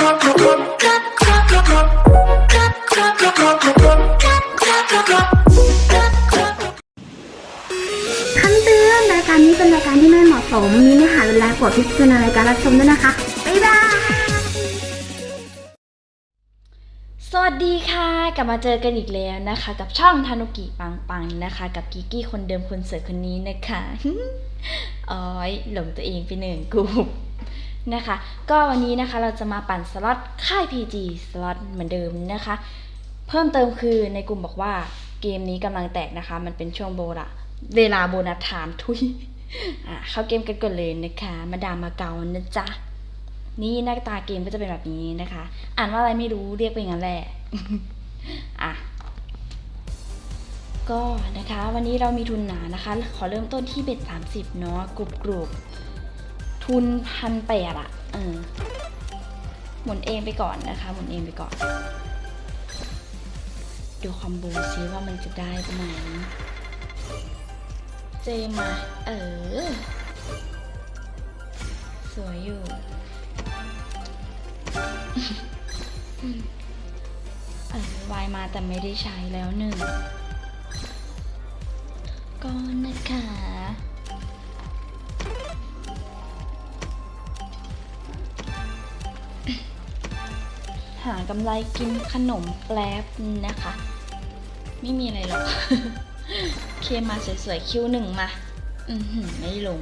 คำเตือนรายการนี้เป็นรายการที่ไม่เหมาะสม มีเนื้อหารุนแรงโปรดพิจารณาในการรับชมด้วยนะคะ บ๊ายบาย สวัสดีค่ะ กลับมาเจอกันอีกแล้วนะคะ กับช่องทานุกิปังปังนะคะ กับกิกกี้คนเดิมคนสวยคนนี้นะคะ อ้อยหลงตัวเองไปหนึ่งกู นะคะ ก็วันนี้นะคะเราจะมาปั่นสล็อตค่าย PG สล็อตเหมือนเดิมนะคะ เพิ่มเติมคือในกลุ่มบอกว่าเกมนี้กำลังแตกนะคะ มันเป็นช่วงโบละเวลาโบนัสถามทุยอะเข้าเกมกันก่อนเลยนะคะ มาดามมาเกานะจ๊ะ นี่หน้าตาเกมก็จะเป็นแบบนี้นะคะ อ่านว่าอะไรไม่รู้เรียกไปงั้นแหละอะก็นะคะวันนี้เรามีทุนหนานะคะ ขอเริ่มต้นที่เบ็ดสามสิบเนาะกรุบกรุบ ทุนพันแปดอะเออหมุนเองไปก่อนนะคะ หมุนเองไปก่อน ดูคอมโบซิว่ามันจะได้ไหมเจมา เออ สวยอยู่ เออวายมาแต่ไม่ได้ใช้แล้วหนึ่ง กำไรกินขนมแปลบนะคะ ไม่มีอะไรหรอกเคมาสวยๆคิวหนึ่งมา อือหือไม่ลง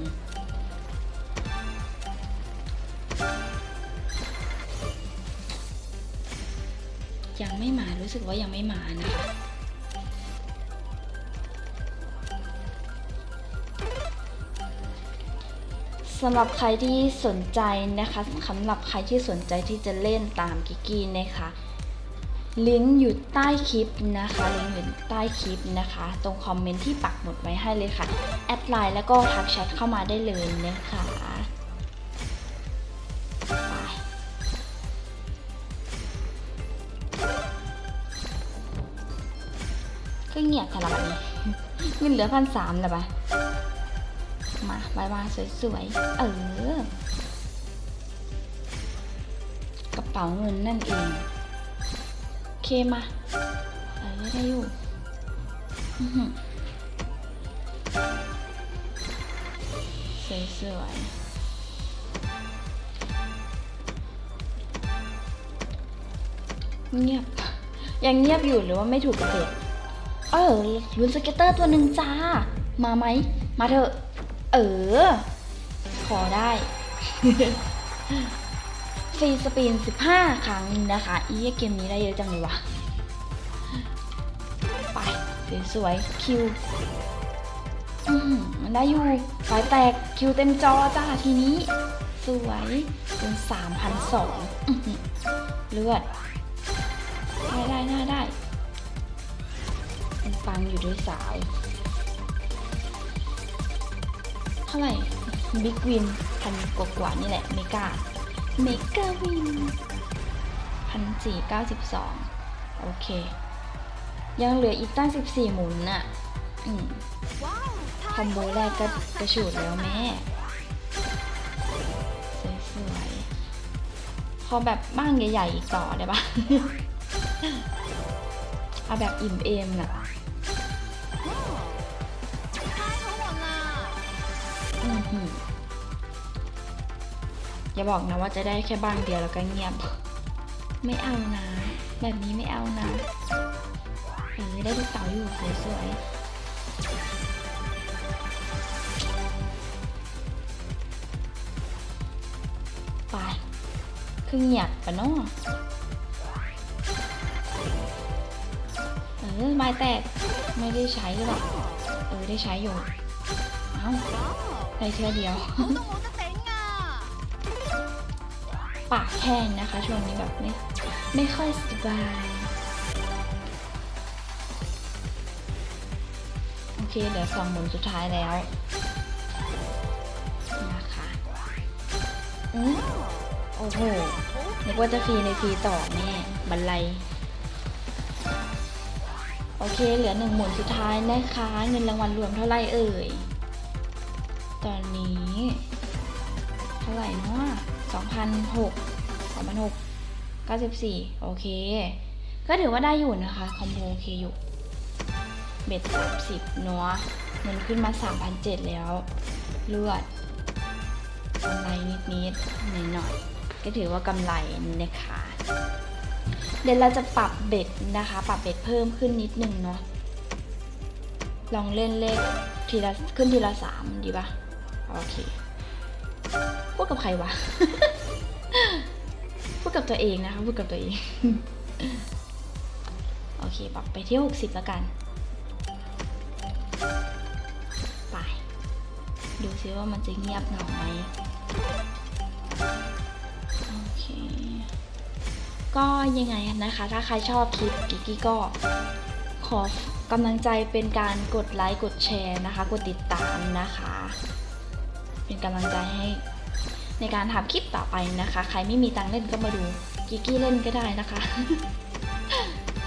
ยังไม่มารู้สึกว่ายังไม่มานะคะ สำหรับใครที่สนใจนะคะสำหรับใครที่สนใจที่จะเล่นตามกิกกี้นะคะลิงก์อยู่ใต้คลิปนะคะลิงก์อยู่ใต้คลิปนะคะ ตรงคอมเมนต์ที่ปักหมุดไว้ให้เลยค่ะ แอดไลน์แล้วก็ทักแชทเข้ามาได้เลยนะคะก็เงียบแต่ละวันนี้เงินเหลือพันสามแล้วปะ มาบายบาสวยๆ เออ กระเป๋าเงินนั่นเอง โอเคมาเออได้อยู่เสือสวยๆเงียบ ยังเงียบอยู่หรือว่าไม่ถูกกับเด็กเออลุ้นสเก็ตเตอร์ตัวหนึ่งจ้า มาไหม มาเถอะ เออ ขอได้ ฟรีสปิน 15 ครั้งนะคะ อีเกมนี้ได้เยอะจังเลยวะไปสวยๆคิวอือหือมันได้อยู่ไฟแตกคิวเต็มจอจ้าทีนี้ สวยเป็น3,002อื้อหือเลือด ได้ได้ได้ได้ มันฟังอยู่ด้วยสาว เท่าไหร่บิ๊กวินพันกว่าๆนี่แหละเมกาเมกาวินพันสี่เก้าสิบสองโอเค ยังเหลืออีกตั้งสิบสี่หมุนน่ะอืมคอมโบแรกก็กระฉูดแล้วแม่สวยๆขอแบบบ้างใหญ่ๆอีกต่อได้ปะเอาแบบอิ่มเอมน่ะ อื้อหือย่าบอกนะว่าจะได้แค่บ้างเดียวแล้วก็เงียบ ไม่เอานะ แบบนี้ไม่เอานะเออได้ลูกเต๋าอยู่สวยๆไปคือเงียบปะเนาะเออไม้แตกไม่ได้ใช้หรือเปล่าเออได้ใช้อยู่ เอ้า ได้เท่าเดียว ปากแห้งนะคะ ช่วงนี้แบบไม่ไม่ค่อยสบาย โอเคเหลือสองหมุนสุดท้ายแล้วนะคะอือโอ้โหนึกว่าจะฟรีในฟรีต่อแม่บันไลโอเค เหลือหนึ่งหมุนสุดท้ายนะคะ เงินรางวัลรวมเท่าไหร่เอ่ย ตอนนี้ เท่าไหร่เนาะสองพันหกสองพันหก94โอเค ก็ถือว่าได้อยู่นะคะ คอมโบโอเคอยู่ เบ็ด30เนาะเงินขึ้นมา3,007แล้ว เลือดกำไรนิดๆหน่อยๆก็ถือว่ากำไรนะคะเดี๋ยวเราจะปรับเบ็ดนะคะ ปรับเบ็ดเพิ่มขึ้นนิดนึงเนาะลองเล่นเลขทีละขึ้นทีละสามดีป่ะ โอเค พูดกับใครวะ พูดกับตัวเองนะคะ พูดกับตัวเอง โอเค ปรับไปที่หกสิบแล้วกัน ไป ดูซิว่ามันจะเงียบเหงาไหมโอเค ก็ยังไงนะคะ ถ้าใครชอบคลิปกิกกี้ก็ขอกำลังใจเป็นการกดไลค์ กดแชร์นะคะ กดติดตามนะคะ เป็นกำลังใจให้ในการทำคลิปต่อไปนะคะ ใครไม่มีตังเล่นก็มาดูกิกกี้เล่นก็ได้นะคะ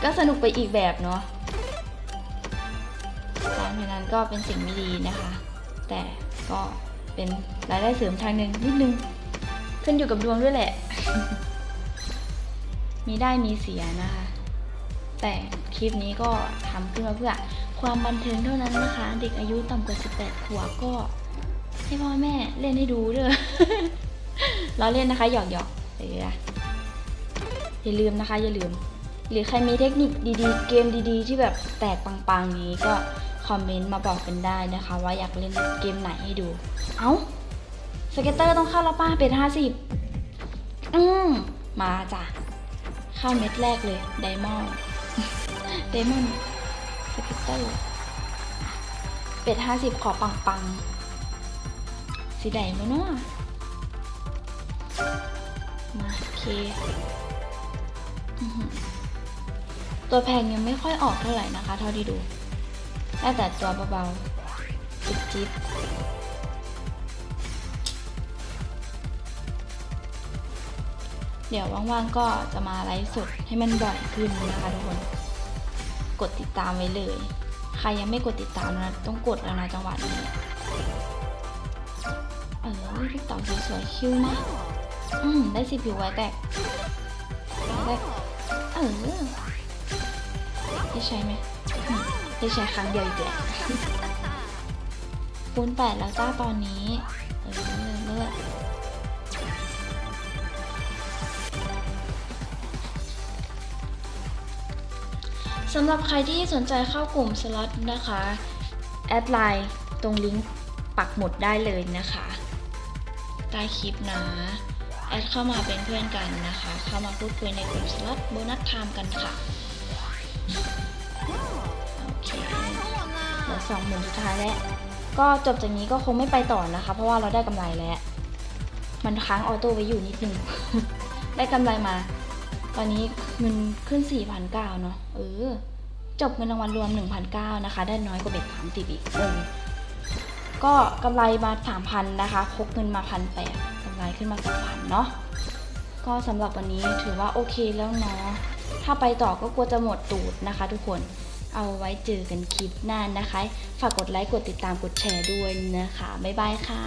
ก็สนุกไปอีกแบบเนาะการพนันก็เป็นสิ่งไม่ดีนะคะ แต่ก็เป็นรายได้เสริมทางหนึ่งนิดนึงขึ้นอยู่กับดวงด้วยแหละ มีได้มีเสียนะคะ แต่คลิปนี้ก็ทำขึ้นมาเพื่อความบันเทิงเท่านั้นนะคะ เด็กอายุต่ำกว่า 18 ขวบก็ ให้พ่อแม่เล่นให้ดูเด้อล้อเล่นนะคะหยอกหยอกเอออย่าลืมนะคะ อย่าลืม หรือใครมีเทคนิคดีๆ เกมดีๆ ที่แบบแตกปังๆนี้ก็คอมเมนต์มาบอกกันได้นะคะ ว่าอยากเล่นเกมไหนให้ดู เอ้าสเก็ตเตอร์ต้องเข้าแล้วป้าเป็นห้าสิบอืมมาจ้ะเข้าเม็ดแรกเลยไดมอนด์ไดมอนด์สเก็ตเตอร์เป็ดห้าสิบขอปังปังๆ สีแดงมั้ยเนาะมาโอเคอตัวแพงยังไม่ค่อยออกเท่าไหร่นะคะ เท่าที่ดูได้แต่ตัวเบาๆจิ๊บจิบเดี๋ยวว่างๆก็จะมาไลฟ์สดให้มันบ่อยขึ้นนะคะทุกคน กดติดตามไว้เลย ใครยังไม่กดติดตามนะ ต้องกดแล้วนะจังหวะนี้ ออลูกต่าสวยๆคิ้วมากอืม ได้สิผิวไว้แตกไว้แตกเออได้ใช้ไหมได้ใช้ครั้งเดียวอีกแหละคูณแปดแล้วจ้าตอนนี้ เออเลือดสำหรับใครที่สนใจเข้ากลุ่มสล็อตนะคะ แอดไลน์ตรงลิงก์ปักหมุดได้เลยนะคะ ใต้คลิปนะ แอดเข้ามาเป็นเพื่อนกันนะคะ เข้ามาพูดคุยในกลุ่มสล็อตโบนัสไทม์กันค่ะโอเคเหลือสองหมื่นสุดท้ายแล้วก็จบจากนี้ก็คงไม่ไปต่อนะคะ เพราะว่าเราได้กำไรแล้ว มันค้างออโต้ไว้อยู่นิดนึง ได้กำไรมา ตอนนี้เงินขึ้น 4,900เนาะเออจบเงินรางวัลรวม 1,900นะคะ ได้น้อยกว่าเบ็ด30อีกเออ ก็กำไรมา3,000นะคะพกเงินมา1,800กำไรขึ้นมา2,000เนาะก็สำหรับวันนี้ถือว่าโอเคแล้วเนาะถ้าไปต่อก็กลัวจะหมดตูดนะคะ ทุกคนเอาไว้เจอกันคลิปหน้านะคะ ฝากกดไลค์กดติดตามกดแชร์ด้วยนะคะ บ๊ายบายค่ะ